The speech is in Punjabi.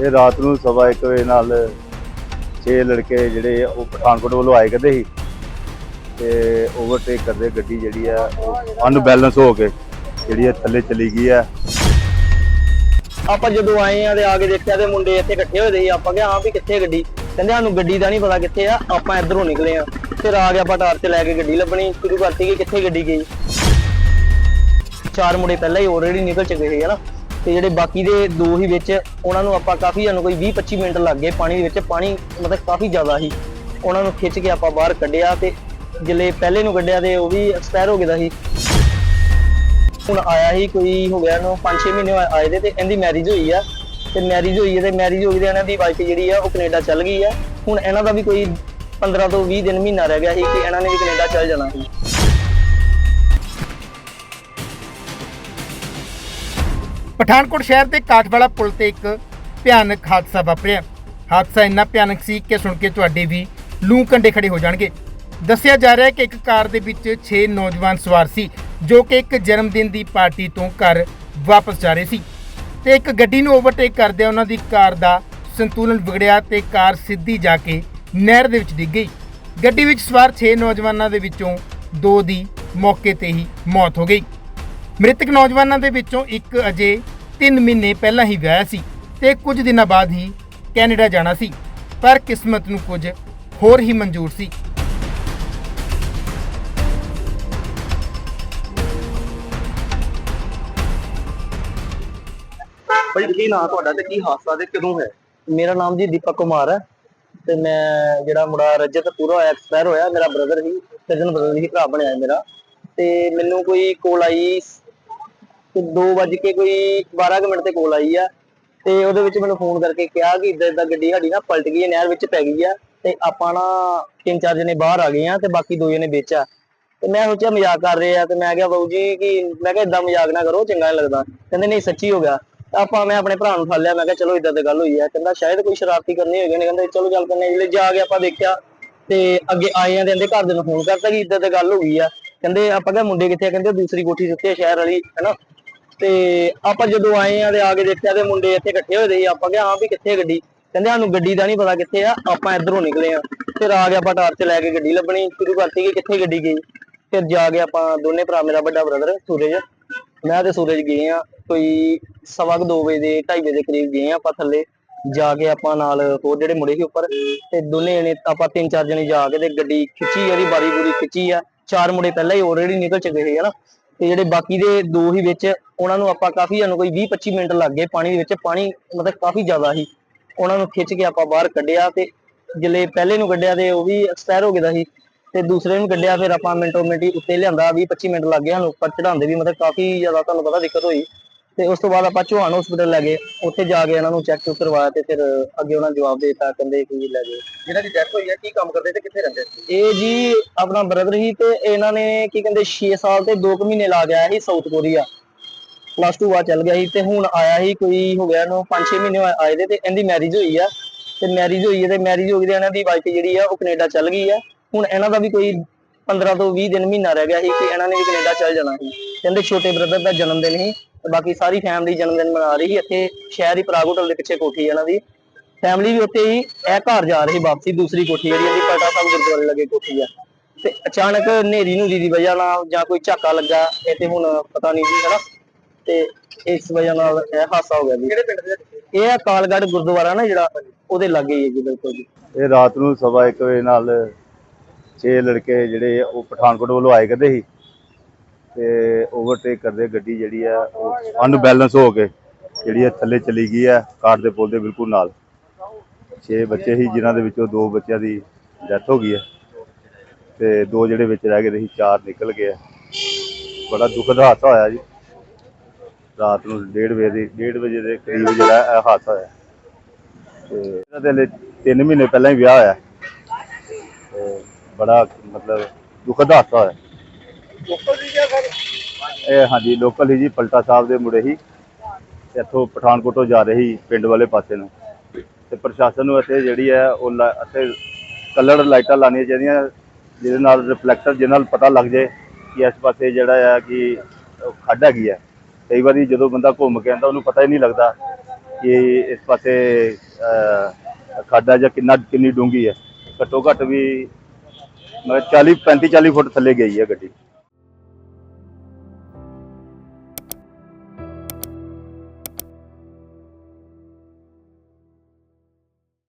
ਇਹ ਰਾਤ ਨੂੰ ਸਵਾ ਇੱਕ ਵਜੇ ਨਾਲ ਛੇ ਲੜਕੇ ਜਿਹੜੇ ਉਹ ਪਠਾਨਕੋਟ ਵੱਲੋਂ ਆਏ ਕਰਦੇ ਸੀ ਤੇ ਓਵਰਟੇਕ ਕਰਦੇ ਗੱਡੀ ਜਿਹੜੀ ਆ ਅਨਬੈਲੈਂਸ ਹੋ ਕੇ ਜਿਹੜੀ ਆ ਥੱਲੇ ਚਲੀ ਗਈ ਆ। ਆਪਾਂ ਜਦੋਂ ਆਏ ਆ ਤੇ ਆ ਕੇ ਦੇਖਿਆ ਤੇ ਮੁੰਡੇ ਇੱਥੇ ਇਕੱਠੇ ਹੋਏ ਦੇ ਸੀ। ਆਪਾਂ ਕਿਹਾ, ਹਾਂ ਵੀ ਕਿੱਥੇ ਗੱਡੀ? ਕਹਿੰਦੇ, ਸਾਨੂੰ ਗੱਡੀ ਦਾ ਨਹੀਂ ਪਤਾ ਕਿੱਥੇ ਆ, ਆਪਾਂ ਇੱਧਰੋਂ ਨਿਕਲੇ ਆ। ਫਿਰ ਆ ਗਿਆ ਆਪਾਂ ਟਾਰ ਟਾਰਚ ਲੈ ਕੇ ਗੱਡੀ ਲੱਭਣੀ ਸ਼ੁਰੂ ਕਰਤੀ ਕਿ ਕਿੱਥੇ ਗੱਡੀ ਗਈ। ਚਾਰ ਮੁੰਡੇ ਪਹਿਲਾਂ ਹੀ ਆਲਰੇਡੀ ਨਿਕਲ ਚੁੱਕੇ ਸੀ ਹਨਾ ਤੇ ਜਿਹੜੇ ਬਾਕੀ ਦੇ ਦੋ ਹੀ ਵਿੱਚ, ਉਹਨਾਂ ਨੂੰ ਆਪਾਂ ਕਾਫੀ ਸਾਨੂੰ ਕੋਈ 20 25 ਮਿੰਟ ਲੱਗ ਗਏ ਪਾਣੀ ਦੇ ਵਿੱਚ। ਪਾਣੀ ਮਤਲਬ ਕਾਫੀ ਜ਼ਿਆਦਾ ਸੀ। ਉਹਨਾਂ ਨੂੰ ਖਿੱਚ ਕੇ ਆਪਾਂ ਬਾਹਰ ਕੱਢਿਆ ਤੇ ਜਿਲੇ ਪਹਿਲੇ ਨੂੰ ਕੱਢਿਆ ਤੇ ਉਹ ਵੀ ਐਕਸਪਾਇਰ ਹੋ ਗਿਆ ਦਾ ਸੀ। ਹੁਣ ਆਇਆ ਹੀ ਕੋਈ ਹੋ ਗਿਆ ਨੂੰ 5-6 ਮਹੀਨੇ ਆਏ ਦੇ ਤੇ ਇਹਦੀ ਮੈਰਿਜ ਹੋਈ ਆ। ਤੇ ਮੈਰਿਜ ਹੋਈ ਹੈ ਤੇ ਮੈਰਿਜ ਹੋ ਗਈ ਤੇ ਇਹਨਾਂ ਦੀ ਵਾਈਫ ਜਿਹੜੀ ਆ ਉਹ ਕੈਨੇਡਾ ਚੱਲ ਗਈ ਆ। ਹੁਣ ਇਹਨਾਂ ਦਾ ਵੀ ਕੋਈ 15 ਤੋਂ 20 ਦਿਨ ਮਹੀਨਾ ਰਹਿ ਗਿਆ ਸੀ ਕਿ ਇਹਨਾਂ ਨੇ ਵੀ ਕੈਨੇਡਾ ਚੱਲ ਜਾਣਾ ਸੀ। ਪਠਾਨਕੋਟ ਸ਼ਹਿਰ ਦੇ ਕਾਠਵਾਲਾ ਪੁਲ ਤੇ ਇੱਕ ਭਿਆਨਕ ਹਾਦਸਾ ਵਾਪਰਿਆ। ਹਾਦਸਾ ਇੰਨਾ ਭਿਆਨਕ ਸੀ ਕਿ ਸੁਣ ਕੇ ਤੁਹਾਡੇ ਵੀ ਲੂ ਕੰਡੇ ਖੜੇ ਹੋ ਜਾਣਗੇ। ਦੱਸਿਆ ਜਾ ਰਿਹਾ ਹੈ ਕਿ ਇੱਕ ਕਾਰ ਦੇ ਵਿੱਚ 6 ਨੌਜਵਾਨ ਸਵਾਰ ਸੀ, ਜੋ ਕਿ ਇੱਕ ਜਨਮ ਦਿਨ ਦੀ ਪਾਰਟੀ ਤੋਂ ਘਰ ਵਾਪਸ ਜਾ ਰਹੇ ਸੀ। ਤੇ ਇੱਕ ਗੱਡੀ ਨੂੰ ਓਵਰਟੇਕ ਕਰਦਿਆਂ ਉਹਨਾਂ ਦੀ ਕਾਰ ਦਾ ਸੰਤੁਲਨ ਵਿਗੜਿਆ ਤੇ ਕਾਰ ਸਿੱਧੀ ਜਾ ਕੇ ਨਹਿਰ ਦੇ ਵਿੱਚ ਡਿੱਗ ਗਈ। ਗੱਡੀ ਵਿੱਚ ਸਵਾਰ 6 ਨੌਜਵਾਨਾਂ ਦੇ ਵਿੱਚੋਂ ਦੋ ਦੀ ਮੌਕੇ ਤੇ ਹੀ ਮੌਤ ਹੋ ਗਈ। ਮ੍ਰਿਤਕ ਨੌਜਵਾਨਾਂ ਦੇ ਵਿੱਚੋਂ ਇੱਕ ਅਜੇ 3 ਮਹੀਨੇ ਪਹਿਲਾਂ ਹੀ ਵਿਆਹਿਆ ਸੀ ਤੇ ਕੁਝ ਦਿਨਾਂ ਬਾਅਦ ਹੀ ਕੈਨੇਡਾ ਜਾਣਾ ਸੀ ਪਰ ਕਿਸਮਤ ਨੂੰ ਕੁਝ ਹੋਰ ਹੀ ਮਨਜ਼ੂਰ ਸੀ। ਭਾਈ ਕੀ ਨਾਂ ਤੁਹਾਡਾ ਤੇ ਕੀ ਹਾਦਸਾ ਤੇ ਕਦੋਂ ਹੈ ਮੇਰਾ ਨਾਮ ਜੀ ਦੀਪਕ ਕੁਮਾਰ ਹੈ ਤੇ ਮੈਂ ਜਿਹੜਾ ਮੁੰਡਾ ਰਜਤ ਪੂਰਾ ਹੋਇਆ ਐਕਸਪਾਇਰ ਹੋਇਆ ਮੇਰਾ ਬ੍ਰਦਰ ਹੀ ਕਜ਼ਨ ਬ੍ਰਦਰ ਹੀ ਭਰਾ ਬਣਿਆ ਮੇਰਾ ਤੇ ਮੈਨੂੰ ਕੋਈ ਕੋਲ ਆਈ ਤੇ 2 ਵਜ ਕੇ ਕੋਈ 12 ਕੁ ਮਿੰਟ ਤੇ ਕੋਲ ਆਈ ਆ। ਤੇ ਉਹਦੇ ਵਿੱਚ ਮੈਨੂੰ ਫੋਨ ਕਰਕੇ ਕਿਹਾ ਕਿ ਇਦਾਂ ਇਦਾਂ ਗੱਡੀ ਸਾਡੀ ਨਾ ਪਲਟ ਗਈ ਹੈ, ਨਹਿਰ ਵਿੱਚ ਪੈ ਗਈ ਆ ਤੇ ਆਪਾਂ ਨਾ ਤਿੰਨ ਚਾਰ ਜਣੇ ਬਾਹਰ ਆ ਗਏ ਆ ਤੇ ਬਾਕੀ ਦੋ ਜਣੇ ਵਿੱਚ ਆ। ਤੇ ਮੈਂ ਸੋਚਿਆ ਮਜ਼ਾਕ ਕਰ ਰਹੇ ਆ ਤੇ ਮੈਂ ਕਿਹਾ ਬਾਊ ਜੀ ਕਿ ਮੈਂ ਕਿਹਾ ਇਦਾਂ ਮਜ਼ਾਕ ਨਾ ਕਰੋ, ਚੰਗਾ ਨਹੀਂ ਲੱਗਦਾ। ਕਹਿੰਦੇ ਨਹੀਂ ਸੱਚੀ ਹੋ ਗਿਆ। ਆਪਾਂ ਮੈਂ ਆਪਣੇ ਭਰਾ ਨੂੰ ਫੜ ਲਿਆ, ਮੈਂ ਕਿਹਾ ਚਲੋ ਇਦਾਂ ਦੀ ਗੱਲ ਹੋਈ ਆ। ਕਹਿੰਦਾ ਸ਼ਾਇਦ ਕੋਈ ਸ਼ਰਾਰਤੀ ਕਰਨੀ ਹੋਈ ਨੇ ਕਹਿੰਦੇ ਚਲੋ ਚੱਲ ਪੈਂਦੇ ਜਿਹੜੇ ਜਾ ਕੇ ਆਪਾਂ ਦੇਖਿਆ ਤੇ ਅੱਗੇ ਆਏ ਆ ਤੇ ਇਹਦੇ ਘਰ ਦੇ ਨੂੰ ਫੋਨ ਕਰਤਾ ਕਿ ਇਦਾਂ ਦੀ ਗੱਲ ਹੋ ਗਈ ਆ। ਕਹਿੰਦੇ ਆਪਾਂ ਕਿਹਾ ਮੁੰਡੇ ਕਿੱਥੇ ਆ? ਕਹਿੰਦੇ ਦੂਸਰੀ ਕੋਠੀ ਸੁੱਤੇ ਆ, ਸ਼ਹਿਰ ਵਾਲੀ, ਹੈਨਾ? ਤੇ ਆਪਾਂ ਜਦੋਂ ਆਏ ਆ ਤੇ ਆ ਕੇ ਦੇਖਿਆ ਤੇ ਮੁੰਡੇ ਇੱਥੇ ਇਕੱਠੇ ਹੋਏ ਦੇ ਸੀ। ਆਪਾਂ ਕਿਹਾ, ਹਾਂ ਵੀ ਕਿੱਥੇ ਆ ਗੱਡੀ? ਕਹਿੰਦੇ, ਸਾਨੂੰ ਗੱਡੀ ਦਾ ਨਹੀਂ ਪਤਾ ਕਿੱਥੇ ਆ, ਆਪਾਂ ਇਧਰੋਂ ਨਿਕਲੇ ਆ। ਫਿਰ ਆ ਕੇ ਆਪਾਂ ਟਾਰਚ ਲੈ ਕੇ ਗੱਡੀ ਲੱਭਣੀ। ਸ਼ੁਰੂ ਕਰਤੀ ਕਿ ਕਿੱਥੇ ਗੱਡੀ ਗਈ। ਫਿਰ ਜਾ ਕੇ ਆਪਾਂ ਦੋਨੇ ਭਰਾ, ਮੇਰਾ ਵੱਡਾ ਬ੍ਰਦਰ ਸੂਰਜ, ਮੈਂ ਤੇ ਸੂਰਜ ਗਏ ਆ। ਕੋਈ ਸਵਾ ਕੁ ਦੋ ਵਜੇ ਦੇ 2:30 ਵਜੇ ਦੇ ਕਰੀਬ ਗਏ ਆ ਆਪਾਂ ਥੱਲੇ। ਜਾ ਕੇ ਆਪਾਂ ਨਾਲ ਹੋਰ ਜਿਹੜੇ ਮੁੰਡੇ ਸੀ ਉੱਪਰ ਤੇ ਦੋਨੇ ਜਣੇ, ਆਪਾਂ ਤਿੰਨ ਚਾਰ ਜਣੇ ਜਾ ਕੇ ਤੇ ਗੱਡੀ ਖਿੱਚੀ, ਉਹਦੀ ਬਾਰੀ ਬੂਰੀ ਖਿੱਚੀ ਆ। ਚਾਰ ਮੁੰਡੇ ਪਹਿਲਾਂ ਹੀ ਆਲਰੇਡੀ ਨਿਕਲ ਚੁੱਕੇ ਸੀ, ਹਨਾ? ਤੇ ਜਿਹੜੇ ਬਾਕੀ ਦੇ ਦੋ ਹੀ ਵਿੱਚ ਉਹਨਾਂ ਨੂੰ ਆਪਾਂ ਕਾਫੀ ਸਾਨੂੰ ਕੋਈ 20 25 ਮਿੰਟ ਲੱਗ ਗਏ ਪਾਣੀ ਦੇ ਵਿੱਚ, ਪਾਣੀ ਮਤਲਬ ਕਾਫੀ ਜ਼ਿਆਦਾ ਸੀ। ਉਹਨਾਂ ਨੂੰ ਖਿੱਚ ਕੇ ਆਪਾਂ ਬਾਹਰ ਕੱਢਿਆ ਤੇ ਜਿਲੇ ਪਹਿਲੇ ਨੂੰ ਕੱਢਿਆ ਤੇ ਉਹ ਵੀ ਐਕਸਪਾਇਰ ਹੋ ਗਿਆ ਦਾ ਸੀ ਤੇ ਦੂਸਰੇ ਨੂੰ ਕੱਢਿਆ, ਫਿਰ ਆਪਾਂ ਮਿੰਟੋ ਮਿੰਟੀ ਉੱਤੇ ਲਿਆਂਦਾ 20 25 ਮਿੰਟ ਲੱਗ ਗਏ ਸਾਨੂੰ ਉੱਪਰ ਚੜਾਉਂਦੇ ਵੀ ਮਤਲਬ ਕਾਫੀ ਜ਼ਿਆਦਾ ਤੁਹਾਨੂੰ ਪਤਾ ਦਿੱਕਤ ਹੋਈ। ਤੇ ਉਸ ਤੋਂ ਬਾਅਦ ਆਪਾਂ ਚੌਹਾਨ ਹਸਪੀਟਲ ਲੈ ਗਏ। ਉੱਥੇ ਜਾ ਕੇ ਇਹਨਾਂ ਨੂੰ ਚੈੱਕ ਚੁੱਕ ਕਰਵਾਇਆ ਤੇ ਫਿਰ ਅੱਗੇ ਉਹਨਾਂ ਜਵਾਬ ਦੇ ਦਿੱਤਾ ਕਹਿੰਦੇ ਕਿ ਲੈ ਗਏ ਜਿਹਨਾਂ ਦੀ ਡੈਥ ਹੋਈ ਹੈ ਕੀ ਕੰਮ ਕਰਦੇ ਤੇ ਕਿੱਥੇ ਰਹਿੰਦੇ? ਸੀ ਇਹ ਜੀ ਆਪਣਾ ਬ੍ਰਦਰ ਹੀ ਤੇ ਇਹਨਾਂ ਨੇ ਕੀ ਕਹਿੰਦੇ 6 ਸਾਲ ਤੇ 2 ਮਹੀਨੇ ਲਾ ਆਇਆ ਸੀ ਸਾਊਥ ਕੋਰੀਆ ਪਲੱਸ 2 ਬਾਅਦ ਚੱਲ ਗਿਆ ਸੀ ਤੇ ਹੁਣ ਆਇਆ ਸੀ ਕੋਈ ਹੋ ਗਿਆ ਨੂੰ 5-6 ਮਹੀਨੇ ਆਏ ਦੇ ਤੇ ਇਹਦੀ ਮੈਰਿਜ ਹੋਈ ਆ। ਤੇ ਮੈਰਿਜ ਹੋਈ ਹੈ ਤੇ ਮੈਰਿਜ ਹੋ ਗਈ ਤੇ ਇਹਨਾਂ ਦੀ ਵਾਈਫ ਜਿਹੜੀ ਆ ਉਹ ਕੈਨੇਡਾ ਚੱਲ ਗਈ ਆ। ਹੁਣ ਇਹਨਾਂ ਦਾ ਵੀ ਕੋਈ 15 ਤੋਂ 20 ਦਿਨ ਮਹੀਨਾ ਰਹਿ ਗਿਆ ਸੀ ਕਿ ਇਹਨਾਂ ਨੇ ਵੀ ਕੈਨੇਡਾ ਚੱਲ ਜਾਣਾ ਸੀ। ਕਹਿੰਦੇ ਛੋਟੇ ਬ੍ਰਦਰ ਦਾ ਜਨਮ ਦਿਨ ਸੀ। ਤੇ ਬਾਕੀ ਸਾਰੀ ਫੈਮਿਲੀ ਜਨਮ ਦਿਨ ਮਨਾ ਰਹੀ ਸੀ। ਇੱਥੇ ਸ਼ਹਿਰ ਹੀ ਪ੍ਰਾਗ ਹੋਟਲ ਦੇ ਪਿੱਛੇ ਕੋਠੀ ਹੈ ਇਹਨਾਂ ਦੀ। ਫੈਮਿਲੀ ਵੀ ਉੱਥੇ ਹੀ ਇਹ ਘਰ ਜਾ ਰਹੀ ਵਾਪਸੀ ਦੂਸਰੀ ਕੋਠੀ ਜਿਹੜੀ ਇਹਦੀ ਪਟਾ ਸਾਹਿਬ ਗੁਰਦੁਆਰੇ ਲੱਗੇ ਕੋਠੀ ਆ। ਤੇ ਅਚਾਨਕ ਹਨੇਰੀ ਨੂੰ ਦੀ ਵਜ੍ਹਾ ਨਾਲ ਜਾਂ ਕੋਈ ਝਾਕਾ ਲੱਗਾ ਇਹ ਤੇ ਹੁਣ ਪਤਾ ਨਹੀਂ ਜੀ ਹਨਾ? ਤੇ ਇਸ ਵਜ੍ਹਾ ਨਾਲ ਇਹ ਹਾਦਸਾ ਹੋ ਗਿਆ ਜੀ। ਕਿਹੜੇ ਪਿੰਡ ਦੇ ਵਿੱਚ ਇਹ ਆ ਕਾਲਗੜ੍ਹ ਗੁਰਦੁਆਰਾ ਨਾ ਜਿਹੜਾ ਉਹਦੇ ਲਾਗੇ ਹੀ ਹੈ ਜੀ ਬਿਲਕੁਲ ਜੀ। ਇਹ ਰਾਤ ਨੂੰ ਸਵਾ ਇੱਕ ਵਜੇ ਨਾਲ ਛੇ ਲੜਕੇ ਜਿਹੜੇ ਆ, ਉਹ ਪਠਾਨਕੋਟ ਵੱਲੋਂ ਆਏ ਕਰਦੇ ਸੀ। ਤੇ ਓਵਰਟੇਕ ਕਰਦੇ ਗੱਡੀ ਜਿਹੜੀ ਆ, ਉਹ ਅਨਬੈਲੈਂਸ ਹੋ ਕੇ ਜਿਹੜੀ ਆ ਥੱਲੇ ਚਲੀ ਗਈ ਆ, ਕਾਰ ਦੇ ਪੁਲ ਦੇ ਬਿਲਕੁਲ ਨਾਲ। ਛੇ ਬੱਚੇ ਸੀ, ਜਿਨ੍ਹਾਂ ਦੇ ਵਿੱਚੋਂ ਦੋ ਬੱਚਿਆਂ ਦੀ ਡੈਥ ਹੋ ਗਈ ਹੈ ਤੇ ਦੋ ਜਿਹੜੇ ਵਿੱਚ ਰਹਿ ਗਏ ਸੀ ਚਾਰ ਨਿਕਲ ਗਏ ਆ। ਬੜਾ ਦੁਖਦ ਹਾਦਸਾ ਹੋਇਆ ਜੀ। ਰਾਤ ਨੂੰ 1:30 ਵਜੇ ਦੀ 1:30 ਵਜੇ ਦੇ ਕਰੀਬ ਜਿਹੜਾ ਇਹ ਹਾਦਸਾ ਹੋਇਆ। ਤੇ ਇਹਨਾਂ ਦੇ ਲਈ 3 ਮਹੀਨੇ ਪਹਿਲਾਂ ਹੀ ਵਿਆਹ ਹੋਇਆ। ਤੇ ਬੜਾ ਮਤਲਬ ਦੁਖਦ ਹਾਦਸਾ ਹੋਇਆ। ਲੋਕਲ ਜੀ ਕਿਆ ਸਰ ਇਹ ਹਾਂਜੀ ਲੋਕਲ ਹੀ ਜੀ ਪਲਟਾ ਸਾਹਿਬ ਦੇ ਮੁੰਡੇ ਹੀ। ਇੱਥੋਂ ਪਠਾਨਕੋਟੋਂ ਜਾ ਰਹੇ ਸੀ ਪਿੰਡ ਵਾਲੇ ਪਾਸੇ ਨੂੰ। ਤੇ ਪ੍ਰਸ਼ਾਸਨ ਨੂੰ ਇੱਥੇ ਜਿਹੜੀ ਹੈ ਉਹ ਲਾ- ਇੱਥੇ ਕਲਰ ਲਾਈਟਾਂ ਲਾਉਣੀਆਂ ਚਾਹੀਦੀਆਂ ਜਿਹਦੇ ਨਾਲ ਰਿਫਲੈਕਟਰ ਜਿਹਦੇ ਨਾਲ ਪਤਾ ਲੱਗ ਜਾਏ ਕਿ ਇਸ ਪਾਸੇ ਜਿਹੜਾ ਆ ਕਿ ਖੱਡ ਹੈਗੀ ਹੈ। ਕਈ ਵਾਰੀ ਜਦੋਂ ਬੰਦਾ ਘੁੰਮ ਕੇ ਆਉਂਦਾ ਉਹਨੂੰ ਪਤਾ ਹੀ ਨਹੀਂ ਲੱਗਦਾ ਕਿ ਇਸ ਪਾਸੇ ਅਹ, ਖਾਡਾ ਜਾਂ ਕਿੰਨਾ ਕਿੰਨੀ ਡੂੰਗੀ ਹੈ। ਘੱਟੋ ਘੱਟ ਵੀ ਮਤਲਬ 40 35 40 ਫੁੱਟ ਥੱਲੇ ਗਈ ਹੈ ਗੱਡੀ।